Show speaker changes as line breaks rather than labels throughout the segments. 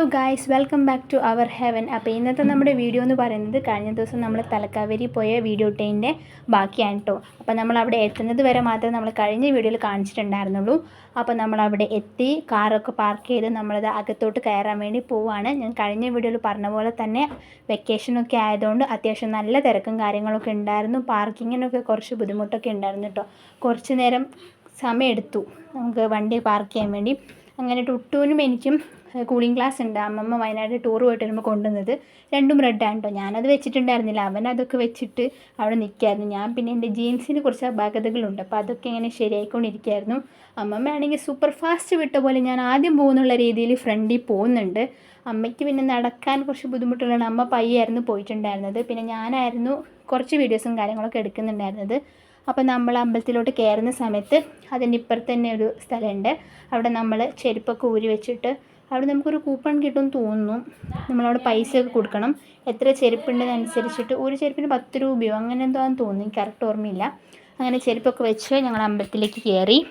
Hello guys welcome back to our heaven അപ്പോൾ ഇന്നത്തെ നമ്മുടെ വീഡിയോ എന്ന് പറയുന്നത് കഴിഞ്ഞ ദിവസം നമ്മൾ തലക്കാവേരി പോയ വീഡിയോ ടൈമിന്റെ ബാക്കിയാണ് കേട്ടോ അപ്പോൾ നമ്മൾ അവിടെ എത്തുന്നത് വരെ മാത്രമേ നമ്മൾ കഴിഞ്ഞ വീഡിയോയിൽ കാണിച്ചിട്ടുണ്ടായിരുന്നുള്ളൂ. അപ്പോൾ നമ്മൾ അവിടെ എത്തി കാറൊക്കെ പാർക്ക് ചെയ്ത് നമ്മളത് അകത്തോട്ട് കയറാൻ വേണ്ടി പോവാണ്. ഞാൻ കഴിഞ്ഞ വീഡിയോയിൽ പറഞ്ഞ പോലെ തന്നെ വെക്കേഷനൊക്കെ ആയതുകൊണ്ട് അത്യാവശ്യം നല്ല തിരക്കും കാര്യങ്ങളൊക്കെ ഉണ്ടായിരുന്നു. പാർക്കിങ്ങിനൊക്കെ കുറച്ച് ബുദ്ധിമുട്ടൊക്കെ ഉണ്ടായിരുന്നു കേട്ടോ കുറച്ച് നേരം സമയമെടുത്തു. നമുക്ക് വണ്ടി പാർക്ക് ചെയ്യാൻ വേണ്ടി. അങ്ങനെ ടുട്ടുവിനും എനിക്കും കൂളിംഗ് ഗ്ലാസ് ഉണ്ട് അമ്മമ്മ വയനാട് ടൂർ പോയിട്ട് വരുമ്പോൾ കൊണ്ടുവന്നത്. രണ്ടും റെഡാണ് കേട്ടോ ഞാനത് വെച്ചിട്ടുണ്ടായിരുന്നില്ല. അവൻ അതൊക്കെ വെച്ചിട്ട് അവിടെ നിൽക്കായിരുന്നു ഞാൻ പിന്നെ എന്റെ ജീൻസിന് കുറച്ച് അപാകതകളുണ്ട്. അപ്പോൾ അതൊക്കെ ഇങ്ങനെ ശരിയായിക്കൊണ്ടിരിക്കുകയായിരുന്നു അമ്മമ്മയാണെങ്കിൽ സൂപ്പർ ഫാസ്റ്റ് വിട്ട പോലെ ഞാൻ ആദ്യം പോകുന്നുള്ള രീതിയിൽ ഫ്രണ്ടിൽ പോകുന്നുണ്ട്. അമ്മയ്ക്ക് പിന്നെ നടക്കാൻ കുറച്ച് ബുദ്ധിമുട്ടുള്ളതാണ്. അമ്മ പയ്യായിരുന്നു പോയിട്ടുണ്ടായിരുന്നത്. പിന്നെ ഞാനായിരുന്നു കുറച്ച് വീഡിയോസും കാര്യങ്ങളൊക്കെ എടുക്കുന്നുണ്ടായിരുന്നത്. അപ്പോൾ നമ്മൾ അമ്പലത്തിലോട്ട് കയറുന്ന സമയത്ത് അതിന്റെ ഇപ്പുറത്ത് തന്നെ ഒരു സ്ഥലമുണ്ട്. അവിടെ നമ്മൾ ചെരുപ്പൊക്കെ ഊരി വെച്ചിട്ട് അവിടെ നമുക്കൊരു കൂപ്പൺ കിട്ടുമെന്ന് തോന്നുന്നു. നമ്മളവിടെ പൈസ ഒക്കെ കൊടുക്കണം. എത്ര ചെരുപ്പുണ്ടെന്നനുസരിച്ചിട്ട് ഒരു ചെരുപ്പിന് പത്ത് രൂപയോ അങ്ങനെ എന്തോ ആണെന്ന് തോന്നുന്നു. കറക്റ്റ് ഓർമ്മയില്ല. അങ്ങനെ ചെരുപ്പൊക്കെ വെച്ച് ഞങ്ങൾ അമ്പലത്തിലേക്ക് കയറി.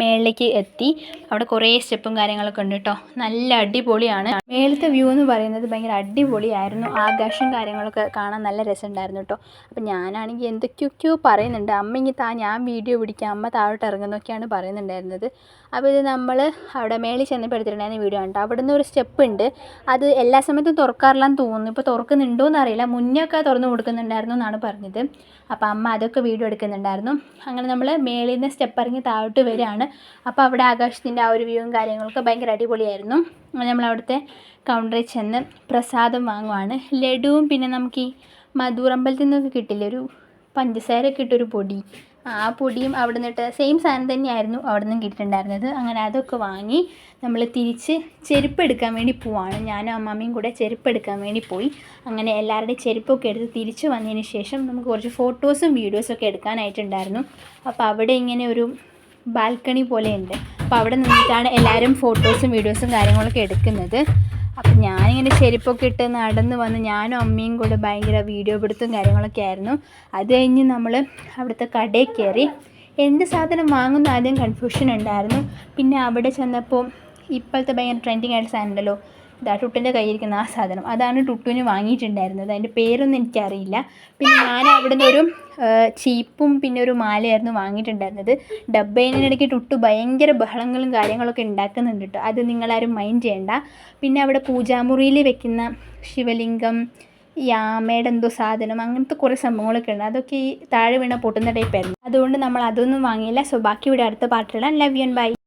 മേളിലേക്ക് എത്തി. അവിടെ കുറേ സ്റ്റെപ്പും കാര്യങ്ങളൊക്കെ ഉണ്ട് കേട്ടോ നല്ല അടിപൊളിയാണ്. മേളത്തെ വ്യൂ എന്ന് പറയുന്നത് ഭയങ്കര അടിപൊളിയായിരുന്നു. ആകാശം കാര്യങ്ങളൊക്കെ കാണാൻ നല്ല രസമുണ്ടായിരുന്നു കേട്ടോ അപ്പം ഞാനാണെങ്കിൽ എന്തൊക്കെയൊക്കെയോ പറയുന്നുണ്ട്. അമ്മ ഇങ്ങനെ താ ഞാൻ വീഡിയോ പിടിക്കാം. അമ്മ താഴോട്ട് ഇറങ്ങുന്നൊക്കെയാണ് പറയുന്നുണ്ടായിരുന്നത്. അപ്പോൾ ഇത് നമ്മൾ അവിടെ മേളിൽ ചെന്നപ്പോൾ എടുത്തിട്ടുണ്ടായിരുന്ന വീഡിയോ ആണ് അവിടെ നിന്ന് ഒരു സ്റ്റെപ്പ് ഉണ്ട്. അത് എല്ലാ സമയത്തും തുറക്കാറില്ലെന്ന് തോന്നുന്നു. ഇപ്പോൾ തുറക്കുന്നുണ്ടോ എന്നറിയില്ല മുന്നേ ഒക്കെ തുറന്നു കൊടുക്കുന്നുണ്ടായിരുന്നു എന്നാണ് പറഞ്ഞത്. അപ്പോൾ അമ്മ അതൊക്കെ വീഡിയോ എടുക്കുന്നുണ്ടായിരുന്നു. അങ്ങനെ നമ്മൾ മേളിൽ നിന്ന് സ്റ്റെപ്പ് ഇറങ്ങി താഴോട്ട് വരികയാണ് അപ്പോൾ അവിടെ ആകാശത്തിന്റെ ആ ഒരു വ്യൂവും കാര്യങ്ങളൊക്കെ ഭയങ്കര അടിപൊളിയായിരുന്നു. നമ്മൾ അവിടുത്തെ കൗണ്ടറിൽ ചെന്ന് പ്രസാദം വാങ്ങുവാണ്. ലഡുവും പിന്നെ നമുക്ക് ഈ മധുറമ്പലത്തിൽ നിന്നൊക്കെ കിട്ടില്ലേ ഒരു പഞ്ചസാരയൊക്കെ ഇട്ടൊരു പൊടി. ആ പൊടിയും അവിടെ നിന്നിട്ട് സെയിം സാധനം തന്നെയായിരുന്നു അവിടെ നിന്നും കിട്ടിയിട്ടുണ്ടായിരുന്നത്. അങ്ങനെ അതൊക്കെ വാങ്ങി നമ്മൾ തിരിച്ച് ചെരുപ്പ് എടുക്കാൻ വേണ്ടി പോവാണ്. ഞാനും അമ്മാമ്മയും കൂടെ ചെരുപ്പ് എടുക്കാൻ വേണ്ടി പോയി. അങ്ങനെ എല്ലാവരുടെയും ചെരുപ്പൊക്കെ എടുത്ത് തിരിച്ച് വന്നതിന് ശേഷം നമുക്ക് കുറച്ച് ഫോട്ടോസും വീഡിയോസും ഒക്കെ എടുക്കാനായിട്ടുണ്ടായിരുന്നു. അപ്പോൾ അവിടെ ഇങ്ങനെ ഒരു ബാൽക്കണി പോലെയുണ്ട്. അപ്പോൾ അവിടെ നിന്നിട്ടാണ് എല്ലാവരും ഫോട്ടോസും വീഡിയോസും കാര്യങ്ങളൊക്കെ എടുക്കുന്നത്. അപ്പം ഞാനിങ്ങനെ ചെരുപ്പൊക്കെ ഇട്ട് നടന്ന് വന്ന് ഞാനും അമ്മയും കൂടെ ഭയങ്കര വീഡിയോ പിടുത്തും കാര്യങ്ങളൊക്കെ ആയിരുന്നു. അത് കഴിഞ്ഞ് നമ്മൾ അവിടുത്തെ കടയിൽ കയറി എന്ത് സാധനം വാങ്ങുന്ന ആദ്യം കൺഫ്യൂഷൻ ഉണ്ടായിരുന്നു. പിന്നെ അവിടെ ചെന്നപ്പോൾ ഇപ്പോഴത്തെ ഭയങ്കര ട്രെൻഡിങ് ആയിട്ട് സാധനം ഉണ്ടല്ലോ ഇതാ ടുട്ടിന്റെ കയ്യിരിക്കുന്ന ആ സാധനം. അതാണ് ടുട്ടുവിന് വാങ്ങിയിട്ടുണ്ടായിരുന്നത്. അതിന്റെ പേരൊന്നും എനിക്കറിയില്ല. പിന്നെ ഞാൻ അവിടെ നിന്ന് ഒരു ചീപ്പും പിന്നെ ഒരു മാലയായിരുന്നു വാങ്ങിയിട്ടുണ്ടായിരുന്നത്. ഡബ്ബേനിടയ്ക്ക് ടുട്ടു ഭയങ്കര ബഹളങ്ങളും കാര്യങ്ങളൊക്കെ ഉണ്ടാക്കുന്നുണ്ട് കേട്ടോ അത് നിങ്ങളാരും മൈൻഡ് ചെയ്യണ്ട. പിന്നെ അവിടെ പൂജാമുറിയിൽ വെക്കുന്ന ശിവലിംഗം ഈ ആമയുടെ എന്തോ സാധനം അങ്ങനത്തെ കുറേ സംഭവങ്ങളൊക്കെ ഉണ്ട്. അതൊക്കെ ഈ താഴെ വീണ പൊട്ടുന്ന ടൈപ്പായിരുന്നു അതുകൊണ്ട് നമ്മൾ അതൊന്നും വാങ്ങിയില്ല. സോ ബാക്കി ഇവിടെ അടുത്ത പാർട്ടിലാണ് ലവ് യു ആൻഡ് ബൈ